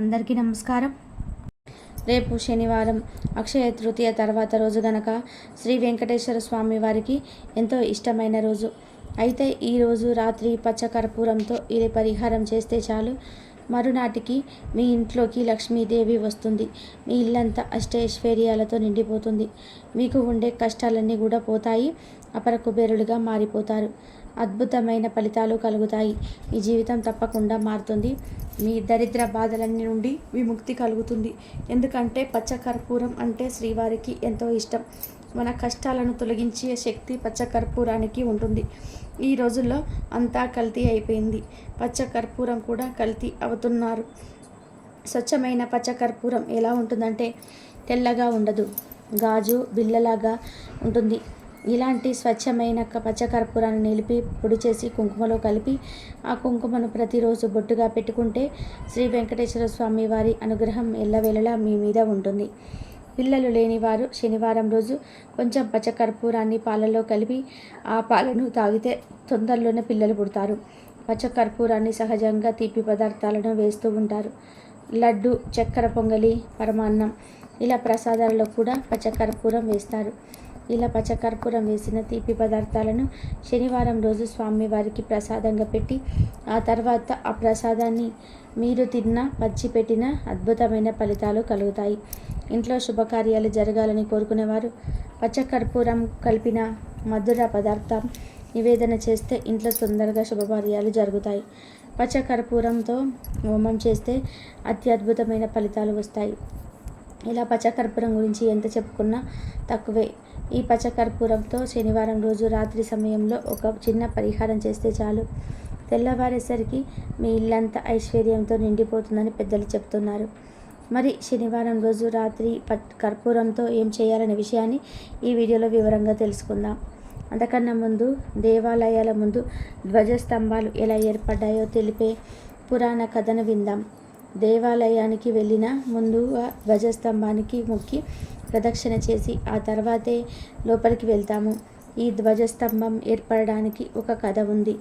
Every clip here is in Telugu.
అందరికీ నమస్కారం. రేపు శనివారం అక్షయ తృతీయ తర్వాత రోజు గనక శ్రీ వెంకటేశ్వర స్వామి వారికి ఎంతో ఇష్టమైన రోజు. అయితే ఈరోజు రాత్రి పచ్చకర్పూరంతో ఇది పరిహారం చేస్తే చాలు. మరునాటికి మీ ఇంట్లోకి లక్ష్మీదేవి వస్తుంది. మీ ఇల్లంతా అష్టైశ్వర్యాలతో నిండిపోతుంది. మీకు ఉండే కష్టాలన్నీ కూడా పోతాయి. అపర కుబేరులుగా మారిపోతారు. అద్భుతమైన ఫలితాలు కలుగుతాయి. మీ జీవితం తప్పకుండా మారుతుంది. మీ దరిద్ర బాధలన్నీ నుండి విముక్తి కలుగుతుంది. ఎందుకంటే పచ్చకర్పూరం అంటే శ్రీవారికి ఎంతో ఇష్టం. మన కష్టాలను తొలగించే శక్తి పచ్చకర్పూరానికి ఉంటుంది. ఈ రోజుల్లో అంతా కల్తీ అయిపోయింది. పచ్చకర్పూరం కూడా కల్తీ అవుతున్నారు. స్వచ్ఛమైన పచ్చకర్పూరం ఎలా ఉంటుందంటే తెల్లగా ఉండదు. గాజు బిల్లలాగా ఉంటుంది. ఇలాంటి స్వచ్ఛమైన పచ్చకర్పూరాన్ని నిలిపి పొడి చేసి కుంకుమలో కలిపి ఆ కుంకుమను ప్రతిరోజు బొట్టుగా పెట్టుకుంటే శ్రీ వెంకటేశ్వర స్వామి వారి అనుగ్రహం ఎల్లవేళలా మీ మీద ఉంటుంది. పిల్లలు లేనివారు శనివారం రోజు కొంచెం పచ్చకర్పూరాన్ని పాలలో కలిపి ఆ పాలను తాగితే తొందరలోనే పిల్లలు పుడతారు. పచ్చకర్పూరాన్ని సహజంగా తీపి పదార్థాలను వేస్తూ ఉంటారు. లడ్డు చక్కెర పొంగలి పరమాన్నం ఇలా ప్రసాదాలలో కూడా పచ్చకర్పూరం వేస్తారు. ఇలా పచ్చకర్పూరం వేసిన తీపి పదార్థాలను శనివారం రోజు స్వామివారికి ప్రసాదంగా పెట్టి ఆ తర్వాత ఆ ప్రసాదాన్ని మీరు తిన్న పచ్చి పెట్టిన అద్భుతమైన ఫలితాలు కలుగుతాయి. ఇంట్లో శుభకార్యాలు జరగాలని కోరుకునేవారు. పచ్చకర్పూరం కలిపిన మధుర పదార్థం నివేదన చేస్తే ఇంట్లో తొందరగా శుభకార్యాలు జరుగుతాయి. పచ్చకర్పూరంతో హోమం చేస్తే అత్యద్భుతమైన ఫలితాలు వస్తాయి. ఇలా పచ్చకర్పూరం గురించి ఎంత చెప్పుకున్నా తక్కువే. ఈ పచ్చకర్పూరంతో శనివారం రోజు రాత్రి సమయంలో ఒక చిన్న పరిహారం చేస్తే చాలు. తెల్లవారేసరికి మీ ఇల్లంతా ఐశ్వర్యంతో నిండిపోతుందని పెద్దలు చెప్తున్నారు. మరి శనివారం రోజు రాత్రి పట్ కర్పూరంతో ఏం చేయాలనే విషయాన్ని ఈ వీడియోలో వివరంగా తెలుసుకుందాం. అంతకన్నా ముందు దేవాలయాల ముందు ధ్వజస్తంభాలు ఎలా ఏర్పడ్డాయో తెలిపే పురాణ కథను విందాం. దేవాలయానికి వెళ్ళిన ముందుగా ధ్వజస్తంభానికి మొక్కి ప్రదక్షిణ చేసి ఆ తర్వాతే లోపలికి వెళ్తాము. ఈ ధ్వజస్తంభం ఏర్పడడానికి ఒక కథ ఉంది.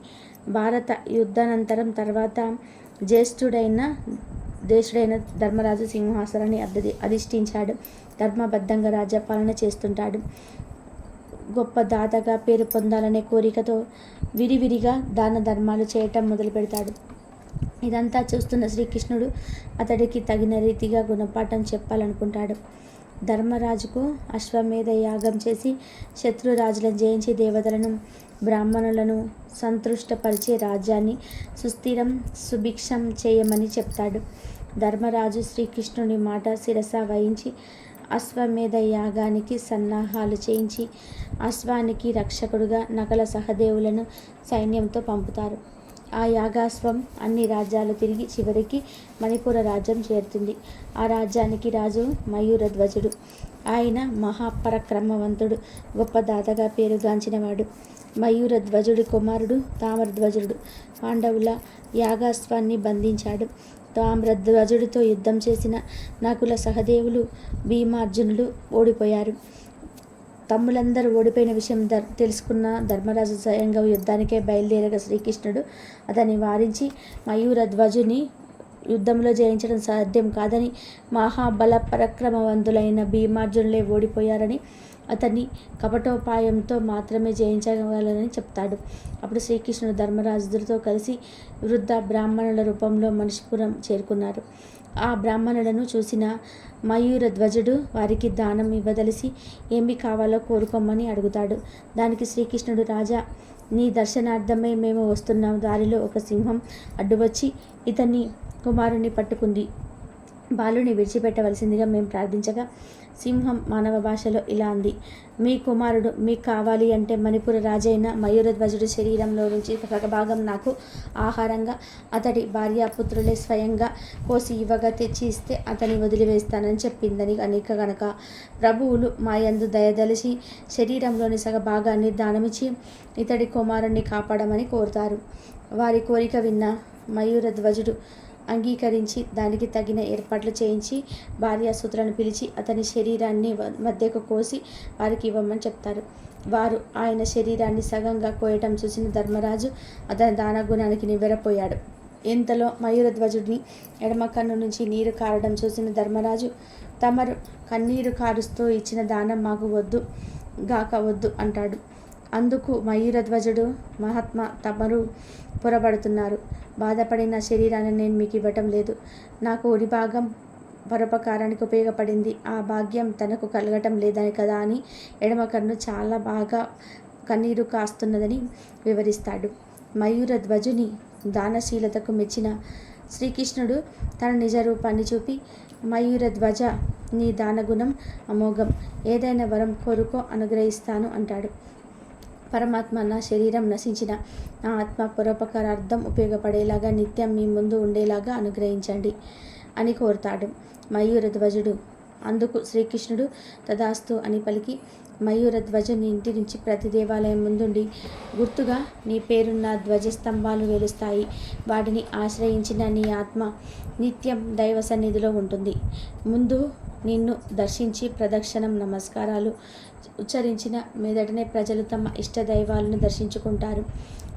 భారత యుద్ధానంతరం తర్వాత జ్యేష్ఠుడైన దేశుడైన ధర్మరాజు సింహాసనాన్ని అధి అధిష్ఠించాడు. ధర్మబద్ధంగా రాజ్యపాలన చేస్తుంటాడు. గొప్ప దాతగా పేరు పొందాలనే కోరికతో విరివిరిగా దాన ధర్మాలు చేయటం మొదలు పెడతాడు. ఇదంతా చూస్తున్న శ్రీకృష్ణుడు అతడికి తగిన రీతిగా గుణపాఠం చెప్పాలనుకుంటాడు. ధర్మరాజుకు అశ్వమేధ యాగం చేసి శత్రురాజులను జయించి దేవతలను బ్రాహ్మణులను సంతృష్టపరిచే రాజ్యాన్ని సుస్థిరం సుభిక్షం చేయమని చెప్తాడు. ధర్మరాజు శ్రీకృష్ణుని మాట శిరస వహించి అశ్వమేధ యాగానికి సన్నాహాలు చేయించి అశ్వానికి రక్షకుడుగా నకల సహదేవులను సైన్యంతో పంపుతారు. ఆ యాగాశ్వం అన్ని రాజ్యాలు తిరిగి చివరికి మణిపుర రాజ్యం చేరుతుంది. ఆ రాజ్యానికి రాజు మయూరధ్వజుడు. ఆయన మహాపరక్రమవంతుడు గొప్ప దాతగా పేరుగాంచినవాడు. మయూరధ్వజుడి కుమారుడు తామ్రధ్వజుడు. పాండవుల యాగాశ్వాన్ని బంధించాడు. తామ్రధ్వజుడితో యుద్ధం చేసిన నకుల సహదేవులు భీమార్జునులు ఓడిపోయారు. తమ్ములందరూ ఓడిపోయిన విషయం దర్ తెలుసుకున్న ధర్మరాజు స్వయంగా యుద్ధానికే బయలుదేరగా శ్రీకృష్ణుడు అతన్ని వారించి మయూర ధ్వజుని యుద్ధంలో జయించడం సాధ్యం కాదని మహాబల పరక్రమవంతులైన భీమార్జునులే ఓడిపోయారని అతన్ని కపటోపాయంతో మాత్రమే జయించగలరని చెప్తాడు. అప్పుడు శ్రీకృష్ణుడు ధర్మరాజుతో కలిసి వృద్ధ బ్రాహ్మణుల రూపంలో మనిషిపురం చేరుకున్నారు. ఆ బ్రాహ్మణులను చూసిన మయూర ధ్వజుడు వారికి దానం ఇవ్వదలిసి ఏమి కావాలో కోరుకోమని అడుగుతాడు. దానికి శ్రీకృష్ణుడు రాజా నీ దర్శనార్థమై మేము వస్తున్నాం. దారిలో ఒక సింహం అడ్డువచ్చి ఇతన్ని కుమారుని పట్టుకుంది. బాలుని విడిచిపెట్టవలసిందిగా మేము ప్రార్థించగా సింహం మానవ భాషలో ఇలా అంది. మీ కుమారుడు మీకు కావాలి అంటే మణిపుర రాజైన మయూరధ్వజుడి శరీరంలో నుంచి భాగం నాకు ఆహారంగా అతడి భార్యాపుత్రులే స్వయంగా కోసి ఇవ్వగా తెచ్చి ఇస్తే అతని వదిలివేస్తానని చెప్పిందని అనేక గనక ప్రభువులు మా యందు దయదలిచి శరీరంలోని సగ భాగాన్ని దానమిచ్చి ఇతడి కుమారుణ్ణి కాపాడమని కోరుతారు. వారి కోరిక విన్న మయూరధ్వజుడు అంగీకరించి దానికి తగిన ఏర్పాట్లు చేయించి భార్యాసూత్రాన్ని పిలిచి అతని శరీరాన్ని మధ్యకు కోసి వారికి ఇవ్వమని చెప్తారు. వారు ఆయన శరీరాన్ని సగంగా కోయటం చూసిన ధర్మరాజు అతని దానగుణానికి నివ్వెరపోయాడు. ఇంతలో మయూరధ్వజుడిని ఎడమ కన్ను నుంచి నీరు కారడం చూసిన ధర్మరాజు తమరు కన్నీరు కారుస్తూ ఇచ్చిన దానం మాకు వద్దు గాక వద్దు అంటాడు. అందుకు మయూరధ్వజుడు మహాత్మా తమరు పొరబడుతున్నారు. బాధపడిన శరీరాన్ని నేను మీకు ఇవ్వటం లేదు. నాకు ఉరి భాగం పరోపకారానికి ఉపయోగపడింది. ఆ భాగ్యం తనకు కలగటం లేదని కదా అని ఎడమ కన్ను చాలా బాగా కన్నీరు కాస్తున్నదని వివరిస్తాడు. మయూర ధ్వజుని దానశీలతకు మెచ్చిన శ్రీకృష్ణుడు తన నిజ రూపాన్ని చూపి మయూర ధ్వజ నీ దానగుణం అమోఘం. ఏదైనా వరం కోరుకో అనుగ్రహిస్తాను అంటాడు. పరమాత్మ నా శరీరం నశించిన నా ఆత్మ పరోపకారార్థం ఉపయోగపడేలాగా నిత్యం మీ ముందు ఉండేలాగా అనుగ్రహించండి అని కోరుతాడు. మయూరధ్వజుడు. అందుకు శ్రీకృష్ణుడు తదాస్తు అని పలికి మయూర ధ్వజని ఇంటి నుంచి ప్రతి దేవాలయం ముందుండి గుర్తుగా నీ పేరున్న ధ్వజస్తంభాలు వెలుస్తాయి వాటిని ఆశ్రయించిన నీ ఆత్మ నిత్యం దైవ సన్నిధిలో ఉంటుంది. ముందు నిన్ను దర్శించి ప్రదక్షిణం నమస్కారాలు ఉచ్చరించిన మీదటనే ప్రజలు తమ ఇష్ట దైవాలను దర్శించుకుంటారు.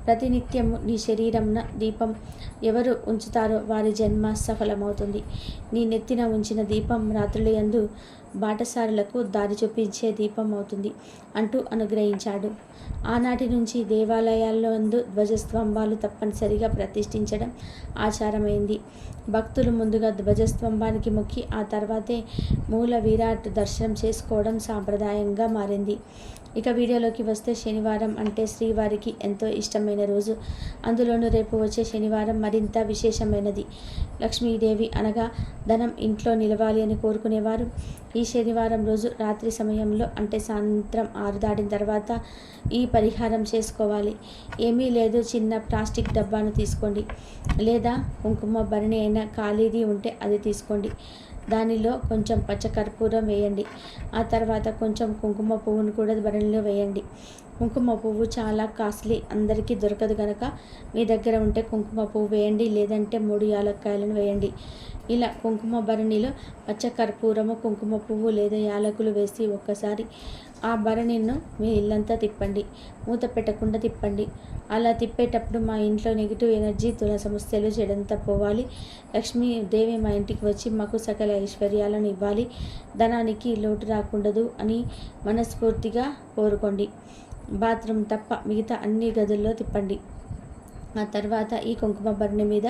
ప్రతినిత్యము నీ శరీరంన దీపం ఎవరు ఉంచుతారో వారి జన్మ సఫలమవుతుంది. నీ నెత్తిన ఉంచిన దీపం రాత్రుల యందు బాటసారులకు దారి చూపించే దీపం అవుతుంది అంటూ అనుగ్రహించాడు. ఆనాటి నుంచి దేవాలయాల్లో ధ్వజస్తంభాలు తప్పనిసరిగా ప్రతిష్ఠించడం ఆచారమైంది. భక్తులు ముందుగా ధ్వజస్తంభానికి మొక్కి ఆ తర్వాతే మూల విరాట్ దర్శనం చేసుకోవడం సాంప్రదాయంగా మారింది. ఇక వీడియోలోకి వస్తే శనివారం అంటే శ్రీవారికి ఎంతో ఇష్టమైన రోజు. అందులోనూ రేపు వచ్చే శనివారం మరింత విశేషమైనది. లక్ష్మీదేవి అనగా ధనం ఇంట్లో నిలవాలి అని కోరుకునేవారు. ఈ శనివారం రోజు రాత్రి సమయంలో అంటే సాయంత్రం ఆరు దాటిన తర్వాత ఈ పరిహారం చేసుకోవాలి. ఏమీ లేదు చిన్న ప్లాస్టిక్ డబ్బాను తీసుకోండి. లేదా కుంకుమ భరణి అయినా ఖాళీది ఉంటే అది తీసుకోండి. దానిలో కొంచెం పచ్చకర్పూరం వేయండి. ఆ తర్వాత కొంచెం కుంకుమ పువ్వును కూడా బరణిలో వేయండి. కుంకుమ పువ్వు చాలా కాస్ట్లీ. అందరికీ దొరకదు కనుక మీ దగ్గర ఉంటే కుంకుమ పువ్వు వేయండి లేదంటే మూడు యాలక్కాయలను వేయండి. ఇలా కుంకుమ భరణిలో పచ్చ కర్పూరము కుంకుమ పువ్వు లేదా యాలకులు వేసి ఒక్కసారి ఆ భరణిను మీ ఇల్లంతా తిప్పండి మూత పెట్టకుండా తిప్పండి. అలా తిప్పేటప్పుడు మా ఇంట్లో నెగిటివ్ ఎనర్జీ తుల సమస్యలు చెడంతా పోవాలి. లక్ష్మీదేవి మా ఇంటికి వచ్చి మాకు సకల ఐశ్వర్యాలను ఇవ్వాలి. ధనానికి లోటు రాకుండదు అని మనస్ఫూర్తిగా కోరుకోండి. బాత్రూమ్ తప్ప మిగతా అన్ని గదుల్లో తిప్పండి. ఆ తర్వాత ఈ కుంకుమ బర్ణె మీద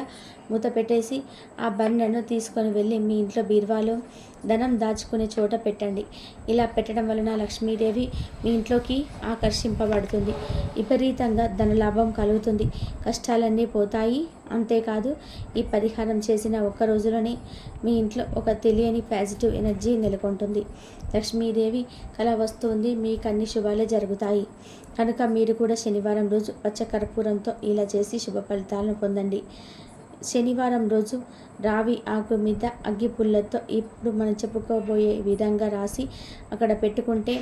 మూత పెట్టేసి ఆ బర్ణెను తీసుకొని వెళ్ళి మీ ఇంట్లో బీరువాలో ధనం దాచుకునే చోట పెట్టండి. ఇలా పెట్టడం వలన లక్ష్మీదేవి మీ ఇంట్లోకి ఆకర్షింపబడుతుంది. విపరీతంగా ధనలాభం కలుగుతుంది. కష్టాలన్నీ పోతాయి. అంతేకాదు ఈ పరిహారం చేసిన ఒక్క రోజులోనే మీ ఇంట్లో ఒక తెలియని పాజిటివ్ ఎనర్జీ నెలకొంటుంది. లక్ష్మీదేవి కళ వస్తుంది. మీకు అన్ని శుభాలే జరుగుతాయి. కనుక మీరు కూడా శనివారం రోజు పచ్చ కర్పూరంతో ఇలా చేసి శుభ ఫలితాలను పొందండి. శనివారం రోజు రావి ఆకు మీద అగ్గి పుల్లతో ఇప్పుడు మనం చెప్పుకోబోయే విధంగా రాసి అక్కడ పెట్టుకుంటే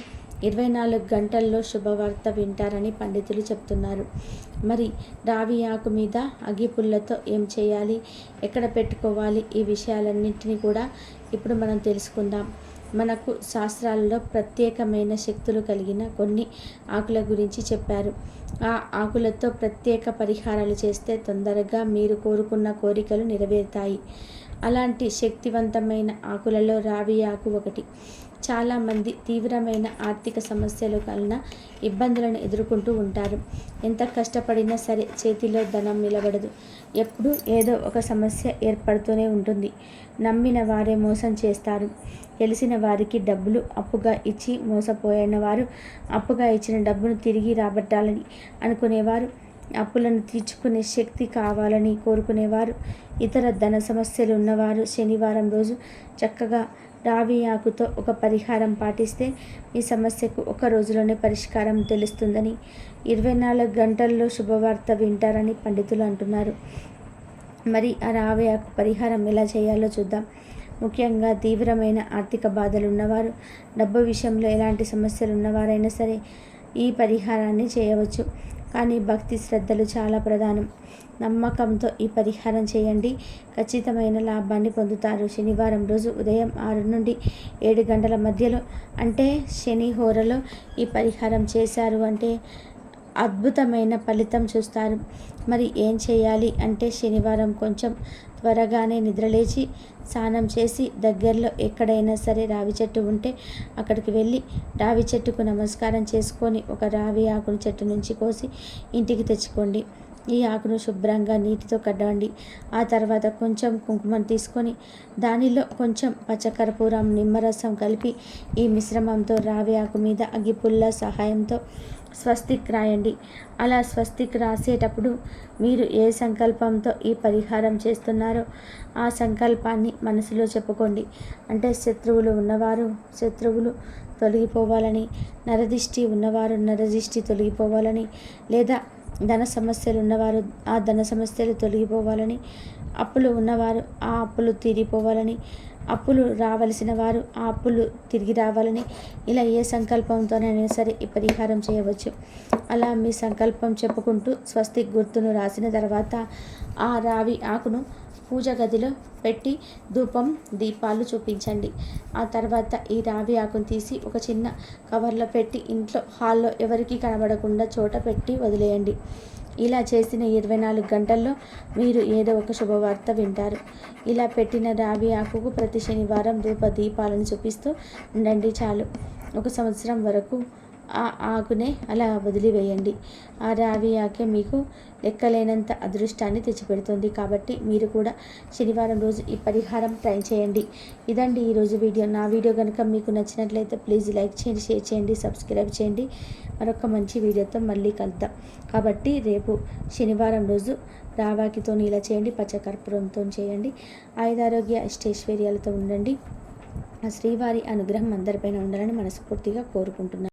ఇరవై నాలుగు గంటల్లో శుభవార్త వింటారని పండితులు చెప్తున్నారు. మరి రావి ఆకు మీద అగ్గి పుల్లతో ఏం చేయాలి? ఎక్కడ పెట్టుకోవాలి? ఈ విషయాలన్నింటినీ కూడా ఇప్పుడు మనం తెలుసుకుందాం. మనకు శాస్త్రాలలో ప్రత్యేకమైన శక్తులు కలిగిన కొన్ని ఆకుల గురించి చెప్పారు. ఆ ఆకులతో ప్రత్యేక పరిహారాలు చేస్తే తొందరగా మీరు కోరుకున్న కోరికలు నెరవేరుతాయి. అలాంటి శక్తివంతమైన ఆకులలో రావి ఆకు ఒకటి. చాలామంది తీవ్రమైన ఆర్థిక సమస్యలు కలిగిన ఇబ్బందులను ఎదుర్కొంటూ ఉంటారు. ఎంత కష్టపడినా సరే చేతిలో ధనం నిలబడదు. ఎప్పుడు ఏదో ఒక సమస్య ఏర్పడుతూనే ఉంటుంది. నమ్మిన వారే మోసం చేస్తారు. తెలిసిన వారికి డబ్బులు అప్పుగా ఇచ్చి మోసపోయిన వారు అప్పుగా ఇచ్చిన డబ్బును తిరిగి రాబట్టాలని అనుకునేవారు. అప్పులను తీర్చుకునే శక్తి కావాలని కోరుకునేవారు. ఇతర ధన సమస్యలు ఉన్నవారు శనివారం రోజు చక్కగా రావి ఆకుతో ఒక పరిహారం పాటిస్తే మీ సమస్యకు ఒక రోజులోనే పరిష్కారం తెలుస్తుందని ఇరవై నాలుగు గంటల్లో శుభవార్త వింటారని పండితులు అంటున్నారు. మరి ఆ రావి ఆకు పరిహారం ఎలా చేయాలో చూద్దాం. ముఖ్యంగా తీవ్రమైన ఆర్థిక బాధలు ఉన్నవారు డబ్బు విషయంలో ఎలాంటి సమస్యలు ఉన్నవారైనా సరే ఈ పరిహారాన్ని చేయవచ్చు. కానీ భక్తి శ్రద్ధలు చాలా ప్రధానం. నమ్మకంతో ఈ పరిహారం చేయండి. ఖచ్చితమైన లాభాన్ని పొందుతారు. శనివారం రోజు ఉదయం ఆరు నుండి ఏడు గంటల మధ్యలో అంటే శని హోరలో ఈ పరిహారం చేశారు అంటే అద్భుతమైన ఫలితం చూస్తారు మరి ఏం చేయాలి? అంటే శనివారం కొంచెం త్వరగానే నిద్రలేచి స్నానం చేసి దగ్గరలో ఎక్కడైనా సరే రావి చెట్టు ఉంటే అక్కడికి వెళ్ళి రావి చెట్టుకు నమస్కారం చేసుకొని ఒక రావి ఆకును చెట్టు నుంచి కోసి ఇంటికి తెచ్చుకోండి. ఈ ఆకును శుభ్రంగా నీటితో కడవండి. ఆ తర్వాత కొంచెం కుంకుమను తీసుకొని దానిలో కొంచెం పచ్చకర్పూరం నిమ్మరసం కలిపి ఈ మిశ్రమంతో రావి ఆకు మీద అగ్గిపుల్ల సహాయంతో స్వస్తిక్ రాయండి. అలా స్వస్తిక్ రాసేటప్పుడు మీరు ఏ సంకల్పంతో ఈ పరిహారం చేస్తున్నారో ఆ సంకల్పాన్ని మనసులో చెప్పుకోండి. అంటే శత్రువులు ఉన్నవారు శత్రువులు తొలగిపోవాలని నరదిష్టి ఉన్నవారు నరదిష్టి తొలగిపోవాలని లేదా ధన సమస్యలు ఉన్నవారు ఆ ధన సమస్యలు తొలగిపోవాలని అప్పులు ఉన్నవారు ఆ అప్పులు తీరిపోవాలని అప్పులు రావలసిన వారు ఆ అప్పులు తిరిగి రావాలని ఇలా ఏ సంకల్పంతోనైనా సరే ఈ పరిహారం చేయవచ్చు. అలా మీ సంకల్పం చెప్పుకుంటూ స్వస్తి గుర్తును రాసిన తర్వాత ఆ రావి ఆకును పూజ గదిలో పెట్టి ధూపం దీపాలు చూపించండి. ఆ తర్వాత ఈ రావి ఆకును తీసి ఒక చిన్న కవర్లో పెట్టి ఇంట్లో హాల్లో ఎవరికి కనబడకుండా చోట పెట్టి వదిలేయండి. ఇలా చేసిన ఇరవై నాలుగు గంటల్లో మీరు ఏదో ఒక శుభవార్త వింటారు. ఇలా పెట్టిన రావి ఆకుకు ప్రతి శనివారం ధూప దీపాలను చూపిస్తూ ఉండండి చాలు. ఒక సంవత్సరం వరకు ఆ ఆకునే అలా వదిలివేయండి. ఆ రావి ఆకే మీకు లెక్కలేనంత అదృష్టాన్ని తెచ్చిపెడుతుంది. కాబట్టి మీరు కూడా శనివారం రోజు ఈ పరిహారం ట్రై చేయండి. ఇదండి ఈరోజు వీడియో. నా వీడియో కనుక మీకు నచ్చినట్లయితే ప్లీజ్ లైక్ చేయండి షేర్ చేయండి సబ్స్క్రైబ్ చేయండి. మరొక మంచి వీడియోతో మళ్ళీ కలుద్దాం. కాబట్టి రేపు శనివారం రోజు రావాకితో ఇలా చేయండి పచ్చకర్పూరంతో చేయండి. ఆయుధారోగ్య అష్టైశ్వర్యాలతో ఉండండి. ఆ శ్రీవారి అనుగ్రహం అందరిపైన ఉండాలని మనస్ఫూర్తిగా కోరుకుంటున్నాను.